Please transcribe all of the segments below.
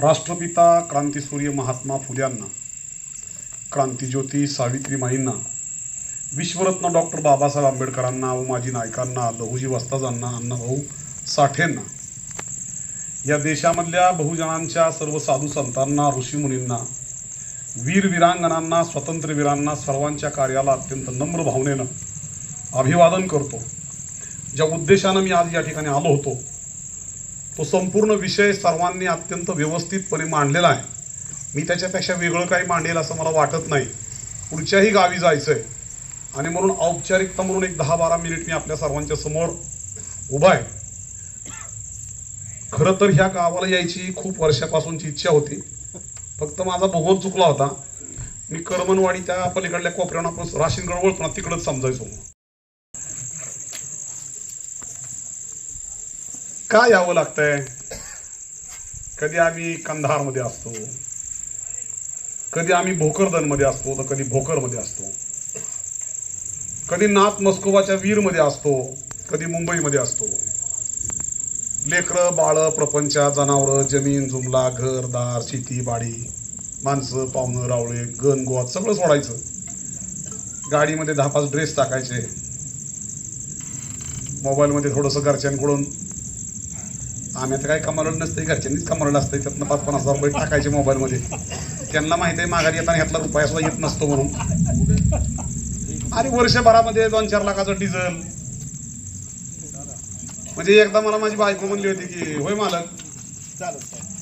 राष्ट्रपिता क्रांतीसूर्य महात्मा फुल्यांना क्रांतीज्योती सावित्रीमाईंना विश्वरत्न डॉक्टर बाबासाहेब आंबेडकरांना उमाजी नायकांना लहुजी वस्ताजांना अण्णाभाऊ साठेंना. या देशामधल्या बहुजनांच्या सर्व साधू संतांना ऋषीमुनींना वीर वीरांगणांना स्वातंत्र्यवीरांना सर्वांच्या कार्याला अत्यंत नम्र भावनेनं अभिवादन करतो. ज्या उद्देशानं मी आज या ठिकाणी आलो होतो तो संपूर्ण विषय सर्वांनी अत्यंत व्यवस्थितपणे मांडलेला आहे. मी त्याच्यापेक्षा वेगळं काही मांडेल असं मला वाटत नाही. पुढच्याही गावी जायचं आहे आणि म्हणून औपचारिकता म्हणून एक दहा बारा मिनिट मी आपल्या सर्वांच्या समोर उभा आहे. खरं तर ह्या गावाला यायची खूप वर्षापासूनची इच्छा होती. फक्त माझा भूगोल चुकला होता. मी करमनवाडी त्या पलीकडल्या कोपऱ्यानं आपण राशीनगड ओळखतो ना तिकडंच समजायचो. का यावं लागतंय? कधी आम्ही कंधारमध्ये असतो कधी आम्ही भोकरदनमध्ये असतो तर कधी भोकरमध्ये असतो. कधी नाथ मस्कोबाच्या वीरमध्ये असतो कधी मुंबईमध्ये असतो. लेकरं बाळ प्रपंच जनावरं जमीन जुमला घर दार शेती बाडी माणसं पाहुणं रावळे गण गोवात सगळं सोडायचं. गाडीमध्ये दहा पाच ड्रेस टाकायचे. मोबाईलमध्ये थोडंसं घरच्यांकडून आम्ही आता काय कमावलं नसते घरच्यांनीच कमावलं असते त्यातनं पाच पन्नास हजार रुपये टाकायचे मोबाईलमध्ये. त्यांना माहिती आहे माघारी येताना ह्यातला रुपया सुद्धा येत नसतो म्हणून. आणि वर्षभरामध्ये दोन चार लाखाचं डिझेल. म्हणजे एकदा मला माझी बायको म्हणली होती की होय मालक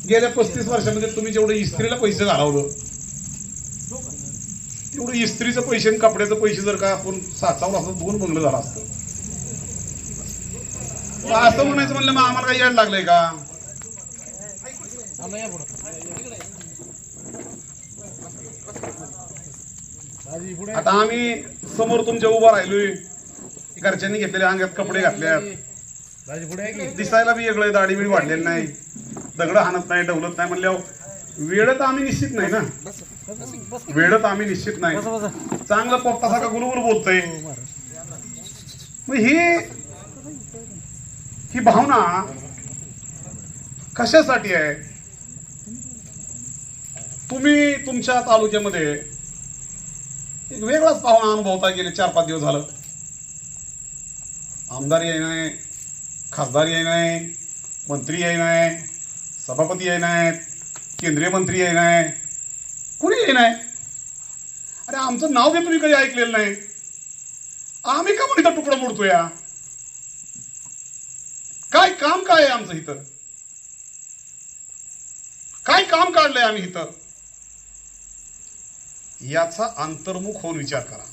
गेल्या पस्तीस वर्षामध्ये तुम्ही जेवढं इस्त्रीला पैसे घालवलं तेवढं इस्त्रीचं पैसे आणि कपड्याचं पैसे जर का आपण साचावलं असं दोन बंगलं झालं असतं असं म्हणायचं म्हणलं मग आम्हाला काही याड लागलंय का? आता आम्ही समोर तुमच्या उभा राहिलोय. घरच्यांनी घेतलेले अंगात कपडे घातल्यात. दिसायला बी वेगळं दाढी बिडी वाढलेली नाही. दगड हाणत नाही डवलत नाही म्हणल्यावर वेळ तर आम्ही निश्चित नाही ना. वेळ तर आम्ही निश्चित नाही. चांगलं पोपटासारखा गुलगुल बोलतोय. मग ही ही भावना कशासाठी आहे? तुम्ही तुमच्या तालुक्यामध्ये एक वेगळाच पाहुणा अनुभवता गेले चार पाच दिवस झालं. आमदार याय नाही खासदार याय नाही मंत्री याय नाही सभापती याय नाहीत केंद्रीय मंत्री याय नाही कुणी याय नाही? अरे आमचं नाव बी तुम्ही कधी ऐकलेलं नाही. आम्ही का म्हणता तुकडं मोडतो या? काय काम काय आहे आमचं इथं? काय काम काढलंय आम्ही इथं? याचा अंतर्मुख होऊन विचार करा.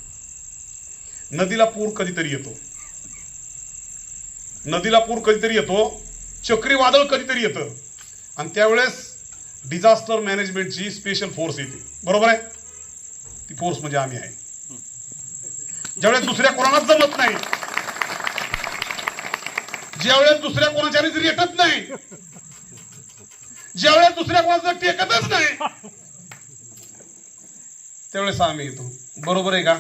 नदीला पूर कधीतरी येतो. नदीला पूर कधीतरी येतो चक्रीवादळ कधीतरी येतं. आणि त्यावेळेस डिझास्टर मॅनेजमेंटची स्पेशल फोर्स येते. बरोबर आहे? ती फोर्स म्हणजे आम्ही आहे. ज्यावेळेस दुसऱ्या कोणालाच जमत नाही. ज्यावेळेस दुसऱ्या कोणाच्यानेच रेटत नाही ज्यावेळेस दुसऱ्या कोणाचं टेकतच नाही त्यावेळेस आम्ही येतो. बरोबर आहे का?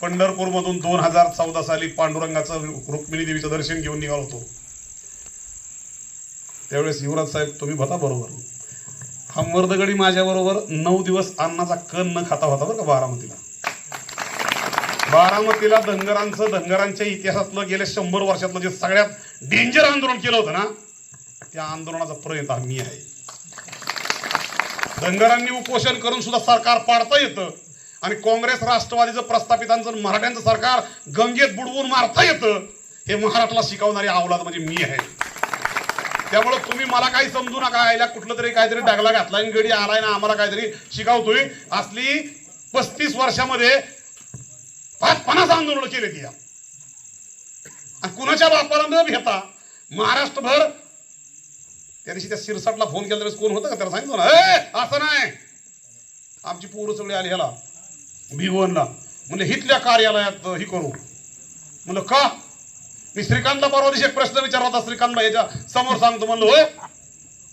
पंढरपूर मधून दोन हजार चौदा साली पांडुरंगाचं रुक्मिणी देवीचं दर्शन घेऊन निघालो होतो. त्यावेळेस युवराज साहेब तुम्ही होता बरोबर. हा मर्दगडी माझ्या बरोबर नऊ दिवस अन्नाचा कण न खाता होता बरं का बारामतीला. बारामतीला धनगरांचं धनगरांच्या इतिहासातलं गेल्या शंभर वर्षातलं जे सगळ्यात डेंजर आंदोलन केलं होतं ना त्या आंदोलनाचा प्रणेता मी आहे. धनगरांनी उपोषण करून सुद्धा सरकार पाडता येतं. आणि काँग्रेस राष्ट्रवादीचं प्रस्थापितांचं मराठ्यांचं सरकार गंगेत बुडवून मारता येतं हे महाराष्ट्राला शिकवणारी अवलाद म्हणजे मी आहे. त्यामुळे तुम्ही मला काही समजू नका आयला कुठलं तरी काहीतरी डागला घातला आणि गडी आलाय ना आम्हाला काहीतरी शिकवतोय. असली पस्तीस वर्षामध्ये पाच पन्नास आंदोलन केले ती. या आणि कुणाच्या बापाला न घेता महाराष्ट्रभर त्या दिवशी त्या सिरसाटला फोन केला त्यावेळेस कोण होतं का त्याला सांगितलं ना असं नाही. आमची पोरं सगळी आली ह्याला भिवनला. म्हणजे हिथल्या कार्यालयात ही करू. म्हणलं का? मी श्रीकांतला परवा दिवशी एक प्रश्न विचारला होता श्रीकांत याच्या समोर सांगतो म्हणलं होय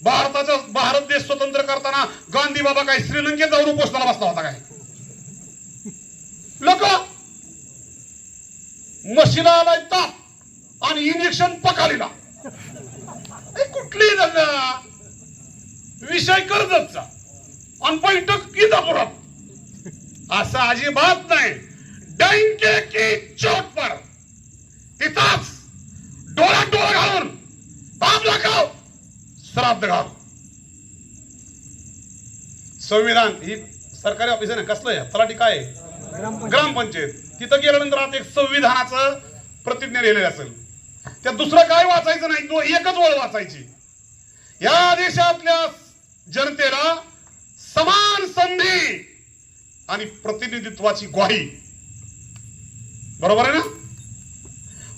भारताचा भारत देश स्वतंत्र करताना गांधी बाबा काय श्रीलंकेत जाऊन उपोषणाला बसला होता काय? लोक म्हशीला ताप आणि इंजेक्शन पकालीला कुठली जागा विषय कर्जतचा. आणि बैठक इंदापुरात असं अजिबात नाही. डंके की चोट पर. तिथंच डोळा डोळा घालून बाप दाखव. श्राद्ध घाल. संविधान ही सरकारी ऑफिस आहे ना? कसलं आहे? तलाठी काय आहे? ग्रामपंचायत. तिथं गेल्यानंतर आता एक संविधानाचं प्रतिज्ञा लिहिलेलं असेल. त्यात दुसरं काय वाचायचं नाही तो एकच ओळ वाचायची. या देशातल्या जनतेला समान संधी आणि प्रतिनिधित्वाची ग्वाही. बरोबर आहे ना?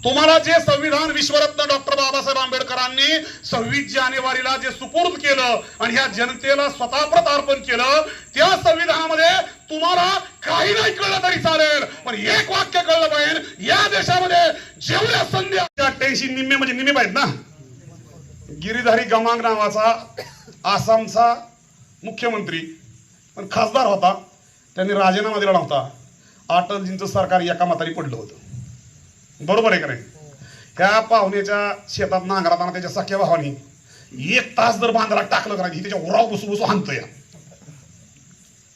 तुम्हाला जे संविधान विश्वरत्न डॉक्टर बाबासाहेब आंबेडकरांनी सव्वीस जानेवारीला जे सुपूर्द केलं आणि ह्या जनतेला स्वतः प्रतार्पण केलं त्या संविधानामध्ये तुम्हाला काही नाही कळलं तरी चालेल. पण एक वाक्य कळलं पाहिजे या देशामध्ये जेवढ्या संधी अठ्ठ्याऐंशी निम्मे म्हणजे निम्मे पाहिजेत ना. गिरीधारी गमांग नावाचा आसामचा मुख्यमंत्री पण खासदार होता. त्यांनी राजीनामा दिला नव्हता. अटलजींचं सरकार एका मातारी पडलं होतं. बरोबर आहे का नाही? त्या पाहुण्याच्या शेतात नांगराताना त्याच्या सख्या भावानी एक तास जर बांधाला टाकलं का नाही, त्याच्या उराव बसू बसू हाणतं या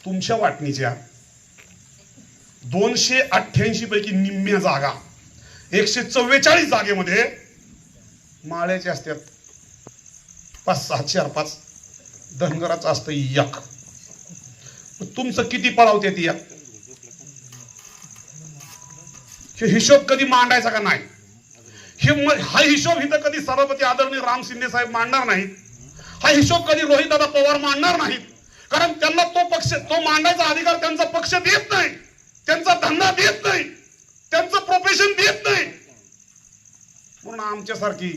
तुमच्या वाटणीच्या दोनशे अठ्ठ्याऐंशी पैकी निम्म्या जागा एकशे चव्वेचाळीस जागेमध्ये माळ्याचे असतात पाच सहा चार पाच धनगराचं असतं एक. तुमचं किती पळावते ती एक? हे हिशोब कधी मांडायचा का नाही? हे हा हिशोब इथं कधी सभापती आदरणीय राम शिंदे साहेब मांडणार नाहीत. हा हिशोब कधी रोहितदादा पवार मांडणार नाहीत. कारण त्यांना तो पक्ष तो मांडायचा अधिकार त्यांचा पक्ष देत नाही. त्यांचा धंदा देत नाही. त्यांचं प्रोफेशन देत नाही. म्हणून आमच्यासारखी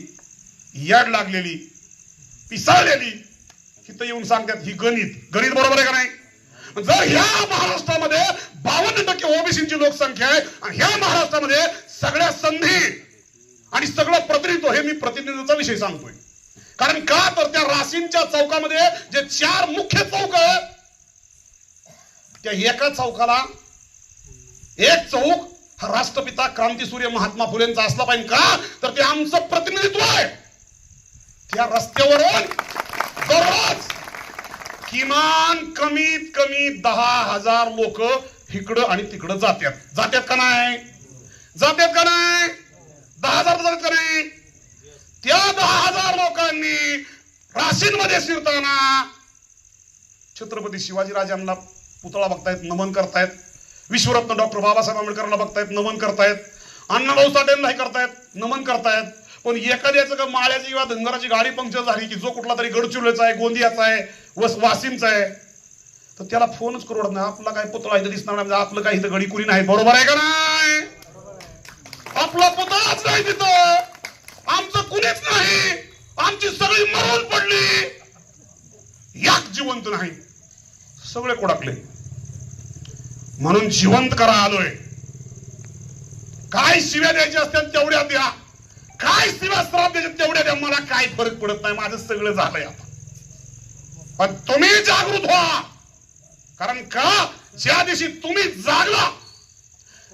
याड लागलेली पिसाळलेली इथं येऊन सांगतात ही गणित गणित बरोबर आहे का नाही? जर ह्या महाराष्ट्रामध्ये बावन्न टक्के ओबीसीची लोकसंख्या आहे आणि ह्या महाराष्ट्रामध्ये सगळ्या संधी आणि सगळं प्रतिनिधित्व हे मी प्रतिनिधित्वाचा विषय सांगतोय. कारण का तर त्या राशींच्या चौकामध्ये जे चार मुख्य चौक आहेत त्या एका चौकाला एक चौक हा राष्ट्रपिता क्रांतीसूर्य महात्मा फुलेंचा असला पाहिजे का? तर ते आमचं प्रतिनिधित्व आहे. त्या रस्त्यावरून दररोज किमान कमीत कमी दहा हजार लोक इकडं आणि तिकडं जातात जातात का नाही? जात्यात का नाही? दहा हजार जातात का नाही? त्या दहा हजार लोकांनी राशींमध्ये शिरताना छत्रपती शिवाजी राजांना पुतळा बघतायत नमन करतायत. विश्वरत्न डॉक्टर बाबासाहेब आंबेडकरांना बघतायत नमन करतायत. अण्णाभाऊ साठेंना करतायत नमन करतायत. पण एखाद्याचं का माळ्याची किंवा धनगराची गाडी पंक्चर झाली की जो कुठला तरी गडचिरोलीचा आहे गोंदियाचा आहे वस वासिमचा आहे तर त्याला फोनच करू नाही. आपला काय पुतळा इथं दिसणार नाही. म्हणजे आपलं काही इथं गडी कुणी नाही. बरोबर आहे का नाही? आपला पुतळाच नाही तिथं. आमचं कुणीच नाही. आमची सगळी मरून पडली. याक जिवंत नाही. सगळे कोडाकले. म्हणून जिवंत करा आलोय. काय शिव्या द्यायच्या असतात तेवढ्या द्या काय शिव्या श्राप द्यायचे तेवढ्या मला काय फरक पडत नाही? माझं सगळं झालंय आता. पण तुम्ही जागृत व्हा. कारण का? ज्या दिवशी तुम्ही जागला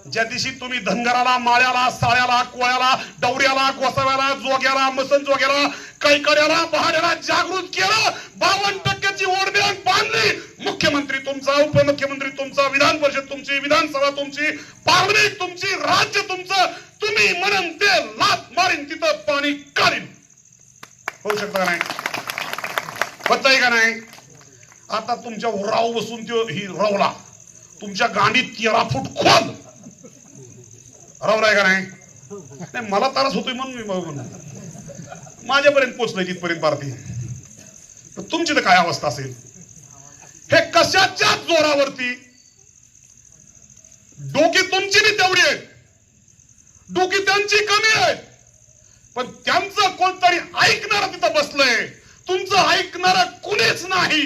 ज्या दिवशी तुम्ही धनगराला माळ्याला साळ्याला कोळ्याला डवऱ्याला गोसाव्याला जोग्याला मसन जोग्याला कैकड्याला पहाड्याला जागृत केलं बावन्न टक्क्याची ओढबँक बांधली. मुख्यमंत्री तुमचा उपमुख्यमंत्री तुमचा विधान परिषद तुमची विधानसभा तुमची पार्लमेंट तुमची राज्य तुमचं तुम्ही म्हणून ते लात मारीन तिथं पाणी काढीन. होऊ शकत का नाही? पत्ताय का नाही? आता तुमच्या राव बसून तो ही रवला. तुमच्या गांडीत तेरा फूट खोल. रवलाय का नाही? मला त्रास होतोय म्हणून मी बघून. माझ्यापर्यंत पोचलंय तिथपर्यंत भारती तर तुमची तर काय अवस्था असेल? हे कशाच्या जोरावरती? डोकी तुमची बी तेवढी आहेत. डोकी त्यांची कमी आहे. पण त्यांचं कोणतरी ऐकणार तिथं बसलंय. तुमचं ऐकणार कुणीच नाही.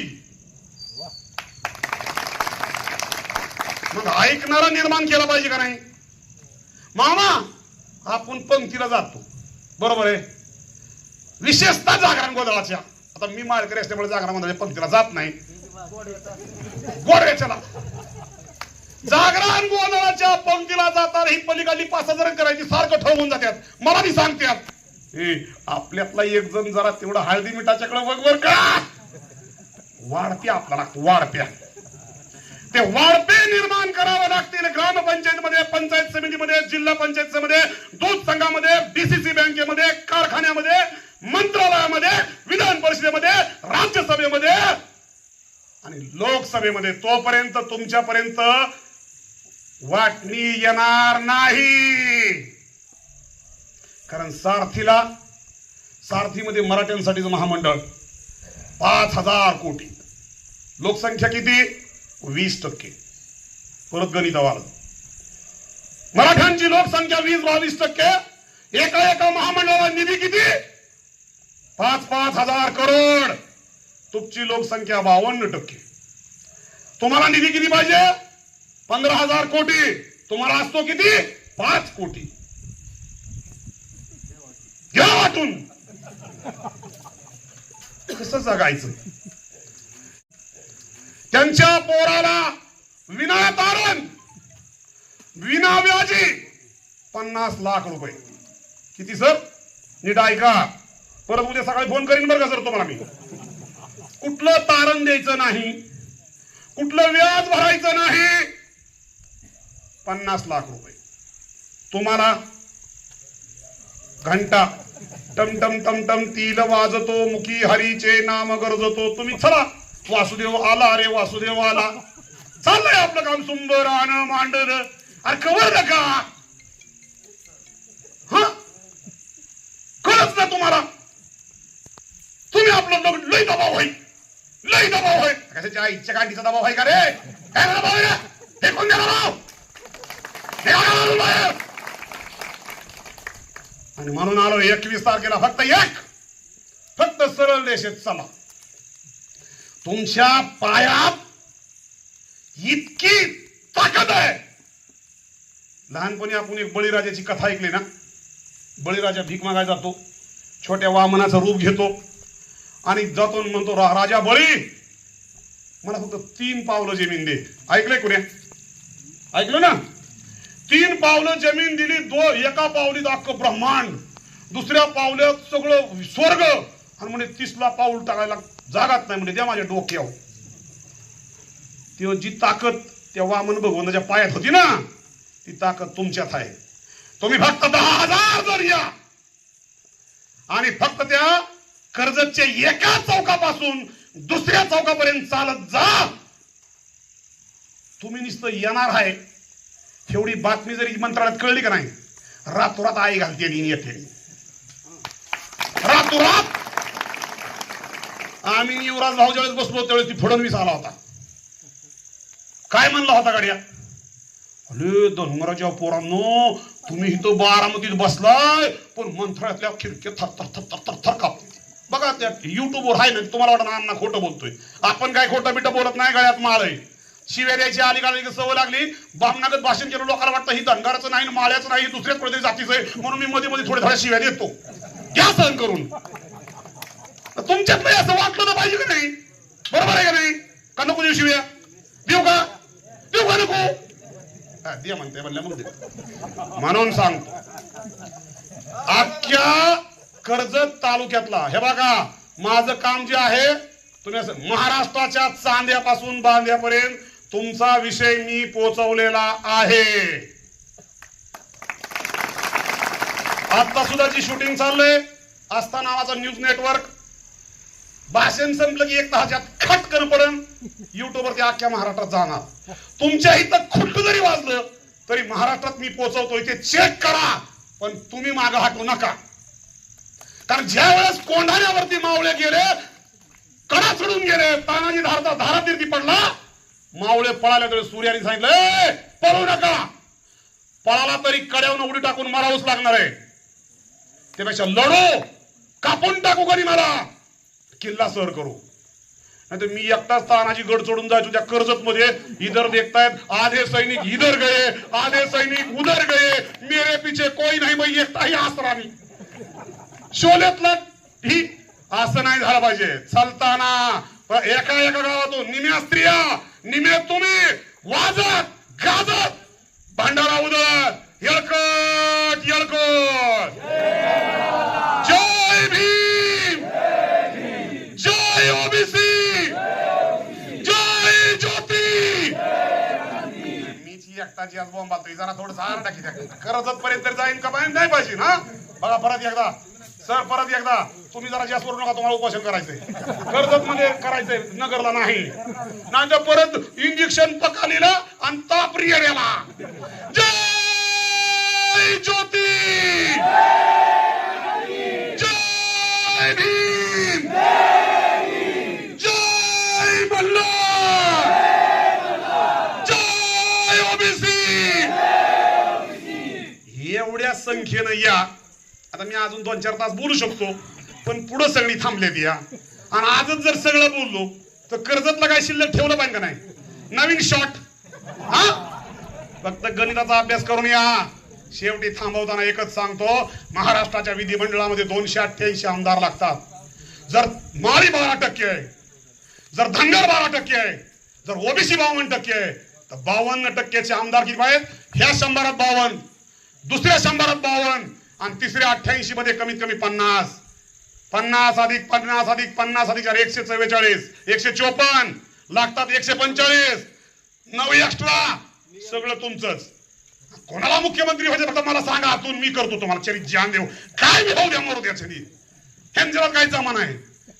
मग ऐकणारा निर्माण केला पाहिजे का नाही? मामा आपण पंक्तीला जातो. बरोबर आहे? विशेषतः जागरण गोंधळाच्या आता मी माळकरी असल्यामुळे जागरण गोंधळाच्या पंक्तीला जात नाही. गोडव्याच्याला जागरण गोंधळाच्या पंक्तीला जाताना ही पलीकडली पाच हजार करायची सारखं ठरवून जातात मला बी सांगतात ए आपल्यातला एक जण जरा तेवढं हळदी मिठाच्याकडे बघ बर का. वाढत्या आपल्याला वाढत्या. ते वाढपे निर्माण करावे लागतील ग्रामपंचायतमध्ये पंचायत समितीमध्ये जिल्हा पंचायत समिती दूध संघामध्ये डीसीसी बँकेमध्ये कारखान्यामध्ये मंत्रालयामध्ये विधान परिषदेमध्ये राज्यसभेमध्ये आणि लोकसभेमध्ये. तोपर्यंत तुमच्यापर्यंत वाटणी येणार नाही. कारण सारथीला सारथीमध्ये मराठ्यांसाठीचं महामंडळ पाच हजार कोटी. लोकसंख्या किती? वीस टक्के. परत गणित आवाज. मराठ्यांची लोकसंख्या वीस बावीस टक्के. एका एका महामंडळाला निधी किती? पाच पाच हजार करोड. तुमची लोकसंख्या बावन्न टक्के. तुम्हाला निधी किती पाहिजे? पंधरा हजार कोटी. तुम्हाला असतो किती? पाच कोटी. घ्या वाटून. कसं जगायचं? त्यांच्या पोराला विनातारण विना व्याजी पन्नास लाख रुपये. किती सर? नीट ऐका. परत उद्या सकाळी फोन करीन बरं का सर तुम्हाला मी. कुठलं तारण द्यायचं नाही कुठलं व्याज भरायचं नाही पन्नास लाख रुपये. तुम्हाला घंटा टम टम टम टम तील वाजतो मुखी हरीचे नाम गरजतो. तुम्ही चला वासुदेव आला रे वासुदेव आला. चाललंय आपलं काम सुंदर आण मांडर अरे कवर नका हा? कळत ना तुम्हाला? तुम्ही आपलं लग- लय दबाव होईल लय दबाव होईल कशाच्या आईच्या गांडीचा दबाव आहे का रे? काय दबाव आहे का हे कोणत्या दबाव आणि म्हणून आलो एकवीस तारखेला फक्त एक. फक्त सरळ रेषेत चला. तुमच्या पायात इतकी ताकद आहे. लहानपणी आपण एक बळीराजाची कथा ऐकली ना? बळीराजा भीक मागायला जातो. छोट्या वामनाचं रूप घेतो. आणि जातो म्हणतो राजा बळी. मला फक्त तीन पावलं जमीन दे. ऐकलंय कुण्या? ऐकलं ना? तीन पावलं जमीन दिली दो एका पावलीत अख्खं ब्रह्मांड. दुसऱ्या पावल्यात सगळं स्वर्ग. आणि म्हणे तिसला पाऊल टाकायला जागात नाही म्हणे द्या माझ्या डोक्यावर. तेव्हा जी ताकद त्या वामन भगवंताच्या पायात होती ना ती ताकद तुमच्यात आहे. तुम्ही फक्त दहा हजार जर या आणि फक्त त्या कर्जतच्या एका चौकापासून दुसऱ्या चौकापर्यंत चालत जा. तुम्ही नुसतं येणार आहे तेवढी बातमी जरी मंत्रालयात कळली का नाही रातोरात आई घालते आणि येते. रातोरात! आम्ही युवराज भाऊ ज्यावेळेस बसलो त्यावेळेस ती फडणवीस आला होता. काय म्हणला होता गाड्या? अरे धनगराच्या पोरांनो तुम्ही इथं बारामतीत बसलाय पण मंत्रालयातल्या खिडक्या थर थर थर थर थर थर कापते. बघा त्या युट्यूबवर आहे ना तुम्हाला वाटत अण्णा खोटं बोलतोय. आपण काय खोटं बिटं बोलत नाही गळ्यात माळ आहे. शिव्या द्यायची अलीकडे सवय लागली. बामनागत भाषण केलं लोकांना वाटतं ही धनगाराचं नाही माळ्याचं नाही दुसऱ्याच कोणत्याही जातीचं आहे. म्हणून मी मध्ये मध्ये थोड्या थोड्या शिव्या देतो. घ्या सहन करून. तुमच्यात नाही असं वाटलं तर पाहिजे का नाही? बरोबर आहे का नाही? का नको देऊ शिव्या? देऊ का? देऊ का नको? दे म्हणते म्हणल्या मग दे. म्हणून सांगतो. अख्ख्या कर्जत तालुक्यातला हे बघा माझं काम जे आहे तुम्ही असं महाराष्ट्राच्या चांद्यापासून बांध्यापर्यंत तुमचा विषय मी पोचवलेला आहे. आता सुद्धा जी शूटिंग चाललंय आस्था नावाचा न्यूज नेटवर्क भाषण संपलं की एक तासाच्यात खटकन पडन युट्यूबवरती अख्ख्या महाराष्ट्रात जाणार. तुमच्या इथं खुट जरी वाजलं तरी महाराष्ट्रात मी पोहोचवतोय ते चेक करा. पण तुम्ही मागं हटू नका. कारण ज्या वेळेस कोंढाण्यावरती मावळे गेले कडा चढून गेले तानाजी धारता धारातीर्थी पडला मावळे पळाल्या तरी सूर्याने सांगितलं पळू नका. पळाला तरी कड्यावरून उडी टाकून मारावंच लागणार आहे. त्यापेक्षा लढो कापून टाकू कधी मला. किल्ला सर करू. नाही तर मी एकटाच तानाजी गड चढून जायचो त्या कर्जत मध्ये इधर देखतायत आधे सैनिक इधर गए आधे सैनिक उधर गए मेरे पीछे कोई नाही मग एकटा आसरा मी शोलेतला ही असं नाही झालं पाहिजे. चालताना एका एका गावातून निम्या स्त्रिया निमित्त तुम्ही वाजत गाजत. भंडारा उदर यळकट यळकट. जय भीम. जय ओबीसी. जय ज्योती. मी जी एकटाची आज बॉम्ब जरा थोडं सहारा टाकी त्या कर्जत पर्यंत जाईन का बाहेर? नाही पाहिजे ना? बघा परत एकदा. सर परत एकदा. तुम्ही जरा जास्त करू नका तुम्हाला उपोषण करायचंय. कर्जत मध्ये करायचंय नगरला नाही. नाही परत इंजेक्शन पकालीला आणि ताप रियाला जय ज्योती! जय भीम! जय मल्हार जय ओबीसी! एवढ्या संख्येनं या आता मी अजून दोन चार तास बोलू शकतो पण पुढं सगळी थांबलेत या. आणि आजच जर सगळं बोललो तर कर्जतला काय शिल्लक ठेवलं पाहिजे का नाही? नवीन शॉट हा? फक्त गणिताचा अभ्यास करून या. शेवटी थांबवताना एकच सांगतो महाराष्ट्राच्या विधिमंडळामध्ये दोनशे अठ्ठ्याऐंशी आमदार लागतात. जर माळी बारा टक्के आहे जर धनगर बारा टक्के आहे जर ओबीसी बावन्न टक्के आहे तर बावन्न टक्क्याचे आमदार किती पाहिजेत ह्या शंभरात बावन्न दुसऱ्या शंभरात बावन्न आणि तिसऱ्या अठ्ठ्याऐंशी मध्ये कमीत कमी पन्नास. पन्नास अधिक पन्नास अधिक पन्नास अधिक एकशे चव्वेचाळीस. एकशे चोपन्न. लागतात एकशे पंचेचाळीस नऊ एक्स्ट्रा सगळं तुमचंच. कोणाला मुख्यमंत्री म्हणजे फक्त मला सांगा. आतून मी करतो तुम्हाला. चरित जान देऊ. काय विभाव द्या मरू द्या ह्यांच्यावर काय जमा नाही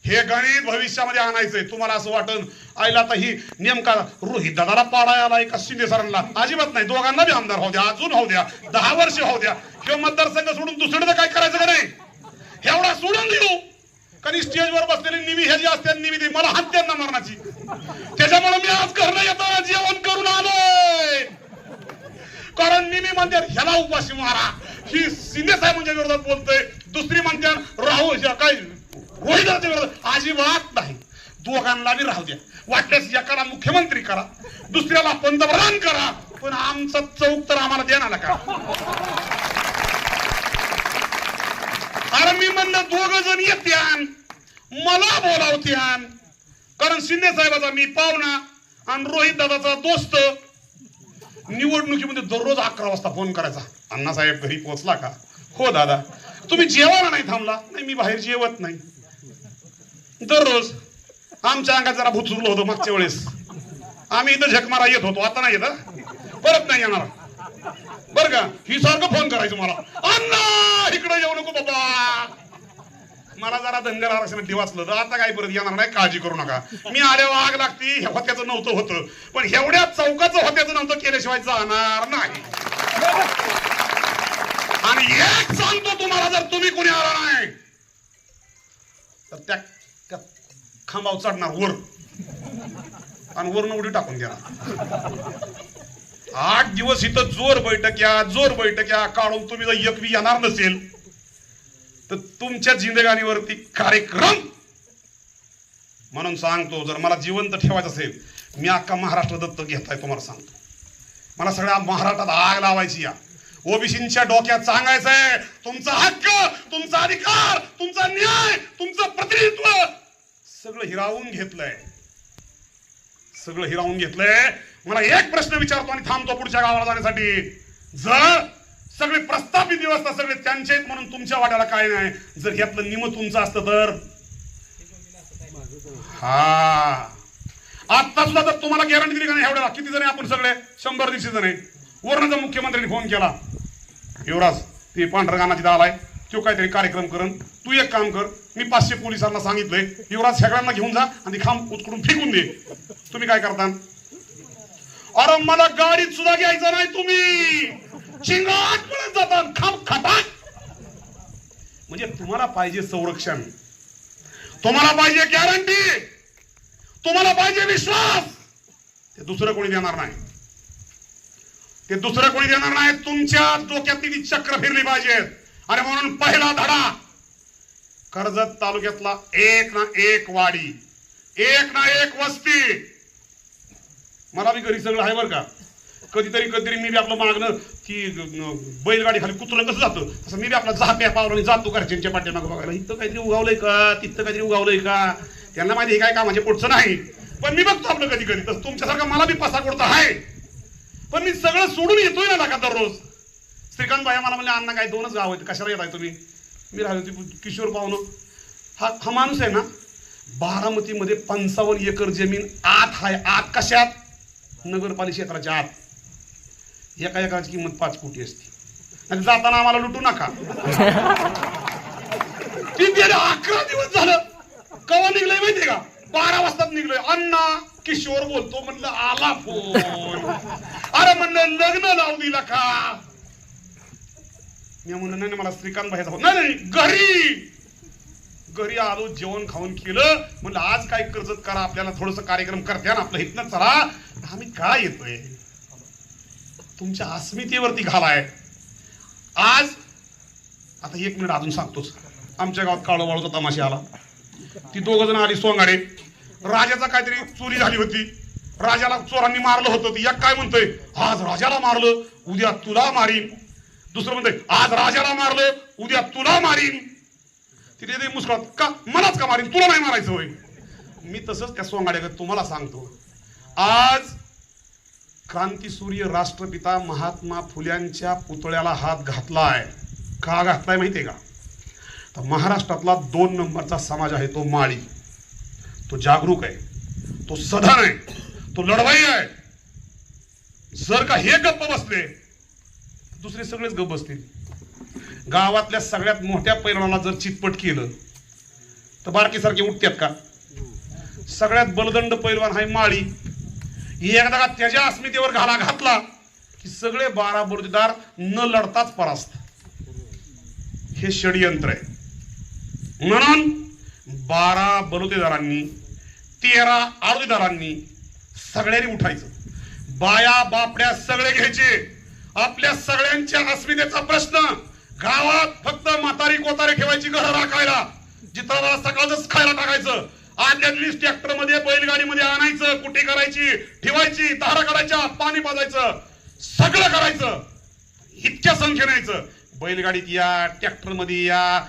हे गणित भविष्यामध्ये आणायचंय. तुम्हाला असं वाटन आईला आता ही नेमका रोहित दादाला पाडाय आलाय का शिंदे सरांना? अजिबात नाही. दोघांना बी आमदार होऊ द्या अजून होऊ द्या दहा वर्ष होऊ द्या. किंवा मतदारसंघ सोडून दुसरीकडे काय करायचं का नाही? एवढा सोडून देऊ. कारण स्टेजवर बसलेली निमी ह्याची असते निमी मला हात त्यांना मरणाची त्याच्यामुळे मी आज घरला येताना जेवण करून आलोय. कारण निमी म्हणते ह्याला उपाशी मारा. ही शिंदे साहेबांच्या विरोधात बोलतोय. दुसरी म्हणते राहू काय काय रोहिदाच्या विरोधात अजिबात नाही. दोघांना बी राहू द्या. वाटल्यास एकाला मुख्यमंत्री करा. दुसऱ्याला पंतप्रधान करा. पण आमचा चौक तर आम्हाला देणार का? अरे मी म्हणलं दोघ जण येत्यान मला बोलावत्यान. कारण शिंदे साहेबाचा मी पाहुणा आणि रोहित दादाचा दोस्त. निवडणुकीमध्ये दररोज अकरा वाजता फोन करायचा. अण्णासाहेब घरी पोहोचला का? हो दादा. तुम्ही जेवायला नाही थांबला? नाही मी बाहेर जेवत नाही. दररोज आमच्या अंगात जरा भूत सुरलं होतं मागच्या वेळेस. आम्ही इथं झकमारा येत होतो आता नाही येत परत नाही येणार. बर का? ही सारखं फोन करायचं मला. अण्णा इकडे येऊ नको बाबा. मला जरा धनगर आरक्षण वाचलं तर आता काय परत येणार नाही काळजी करू नका. मी आल्यावर आग लागती हे होत्याचं नव्हतं होतं. पण एवढ्या चौकाचं होत्याचं नव्हतं केल्याशिवाय जाणार नाही. आणि एक सांगतो तुम्हाला जर तुम्ही कोणी आला नाही तर त्या खांबाव खांबावर चढणार वर. आणि वरून उडी टाकून देणार. आठ दिवस इथं जोर बैठक या जोर बैठक्या काढून तुम्ही जर एकवी येणार नसेल तर तुमच्या जिंदगानीवरती कार्यक्रम. म्हणून सांगतो जर मला जिवंत ठेवायचं असेल मी अख्खा महाराष्ट्र दत्तक घेताय तुम्हाला सांगतो. मला सगळ्या महाराष्ट्रात आग लावायची या. ओबीसींच्या डोक्यात सांगायचंय तुमचा हक्क तुमचा अधिकार तुमचा न्याय तुमचं प्रतिनिधित्व. सगळं हिरावून घेतलंय. सगळं हिरावून घेतलंय. मला एक प्रश्न विचारतो आणि थांबतो पुढच्या गावाला जाण्यासाठी. जर सगळे प्रस्थापित व्यवस्था सगळे त्यांचे आहेत म्हणून तुमच्या वाट्याला काय नाही? जर ह्यातलं निम तुमचं असतं तर? हा. आता सुद्धा तर तुम्हाला गॅरंटी दिली का नाही एवढ्याला? किती जण आहे आपण सगळे? शंभर दीडशे जण आहे. वरनं मुख्यमंत्र्यांनी फोन केला. युवराज ते पांढरगानाची दाल तिथं आलाय तो काहीतरी कार्यक्रम करण. तू एक काम कर मी पाचशे पोलिसांना सांगितलंय युवराज सगळ्यांना घेऊन जा आणि खांब उचकडून फेकून दे. तुम्ही काय करता अरे मला गाडीत सुद्धा घ्यायचं नाही तुम्ही. चिंगाट पळत जाता खांब खटाक म्हणजे तुम्हाला पाहिजे संरक्षण. तुम्हाला पाहिजे गॅरंटी तुम्हाला पाहिजे विश्वास. ते दुसरं कोणी देणार नाही. ते दुसरं कोणी देणार नाही तुमच्या डोक्यातली ती चक्र फिरली पाहिजेत. आणि म्हणून पहिला धडा. कर्जत तालुक्यातला एक ना एक वाडी. एक ना एक वस्ती. मला बी घरी सगळं आहे बरं का. कधीतरी कधीतरी मी बी आपलं मागणं की बैलगाडी खाली कुत्रं कसं जातं? तसं मी बी आपला जाप्या पावला जातो घरच्यांच्या पाठीमागं बघायला. इथं काहीतरी उगावलंय का? तिथं काहीतरी उगावलंय का? त्यांना माहिती हे काय का म्हणजे पुढचं नाही. पण मी बघतो आपलं कधी कधी तसं तुमच्यासारखं मला बी पसा कुडता आहे. पण मी सगळं सोडून येतोय ना का दररोज. श्रीकांत भाई मला म्हणले अण्णा काय दोनच गाव आहेत कशाला येत आहे तुम्ही? मी राहिलो ती किशोर पाहुणं हा हा माणूस आहे ना बारामतीमध्ये पंचावन्न एकर जमीन आत आहे आत कशात? नगरपालिका क्षेत्राच्या आत. एका एकाची किंमत पाच कोटी असते. आणि जाताना आम्हाला लुटू नका. ती अकरा दिवस झालं कवा निघलंय माहितीये का? बारा वाजता निघलोय. अण्णा किशोर बोलतो म्हणलं आला फोन. अरे म्हणलं लग्न लावू दिला का? मी म्हणलं नाही नाही, मला श्रीकांत बाहेर फोन नाही नाही घरी! घरी आलो जेवण खाऊन केलं. म्हणलं आज काय कर्जत करा आपल्याला थोडस कार्यक्रम करते ना आपलं इथनं चला. आम्ही काय येतोय? तुमच्या अस्मितेवरती घालाय. आज आता एक मिनिट अजून सांगतोच आमच्या गावात काळो वाळूचा तमाशा आला. ती दोघ जण आली सोंगाडे. राजाचा काहीतरी चोरी झाली होती. राजाला चोरांनी मारलं होतं. ती एक काय म्हणतोय? आज राजाला मारलं. उद्या तुला मारीन. दुसरं म्हणते आज राजाला मारलं उद्या तुला मारीन. तिथे ते मुस्कळत का? मलाच का मारीन? तुला नाही मारायचं होय. मी तसंच त्या सोंगाड्या तुम्हाला सांगतो. आज क्रांतीसूर्य राष्ट्रपिता महात्मा फुल्यांच्या पुतळ्याला हात घातलाय. का घातलाय माहितीये का? तर महाराष्ट्रातला दोन नंबरचा समाज आहे तो माळी. तो जागरूक आहे. तो सधन आहे. तो लढवाई आहे. जर का हे गप्प बसले दुसरे सगळेच गप बसतील. गावातल्या सगळ्यात मोठ्या पैलवानाला जर चितपट केलं तर बारकीसारखे उठतात का? सगळ्यात बलदंड पैलवान आहे माळी. एकदा का त्याच्या अस्मितेवर घाला घातला की सगळे बारा बुर्जदार न लढताच परास्त. हे षडयंत्र आहे. म्हणून बारा बलुतेदारांनी तेरा आरोग्यदारांनी सगळ्यांनी उठायचं. बाया बापड्या सगळे घ्यायचे. आपल्या सगळ्यांच्या अस्मितेचा प्रश्न. गावात फक्त म्हातारी कोतारी ठेवायची घरं राखायला. जित्राला सकाळच खायला टाकायचं. आदल्या लिस्ट ट्रॅक्टरमध्ये बैलगाडीमध्ये आणायचं कुठे करायची ठेवायची तारा करायच्या पाणी पाजायचं सगळं करायचं. इतक्या संख्येने यायचं. बैलगाडीत या ट्रॅक्टरमध्ये या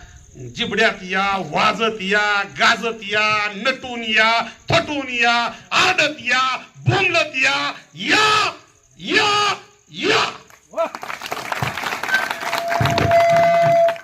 जिबड्यात या वाजत या गाजत या नटून या थटून या आडत या बोंबलत या या या. Wow.